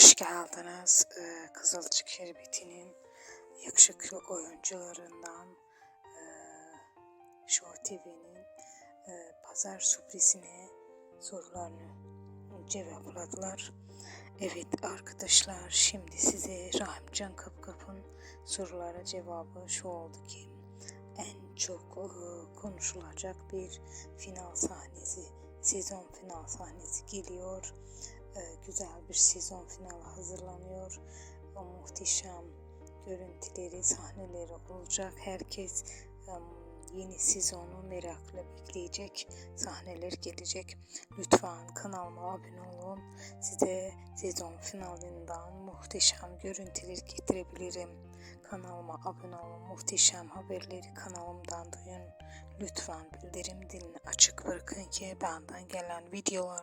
Hoş geldiniz. Ee, Kızılcık Şerbeti'nin yakışıklı oyuncularından e, Show TV'nin e, pazar sürprizine sorularını cevapladılar. Evet arkadaşlar şimdi size Rahimcan Kapkap'ın sorulara cevabı şu oldu ki en çok e, konuşulacak bir final sahnesi, sezon final sahnesi geliyor. E, güzel bir sezon finali hazırlanıyor. O muhteşem görüntüleri, sahneleri olacak. Herkes yeni sezonu merakla bekleyecek. Sahneler gelecek. Lütfen kanalıma abone olun. Size sezon finalinden muhteşem görüntüler getirebilirim. Kanalıma abone olun. Muhteşem haberleri kanalımdan duyun. Lütfen bildirim dilini açık bırakın ki benden gelen videolar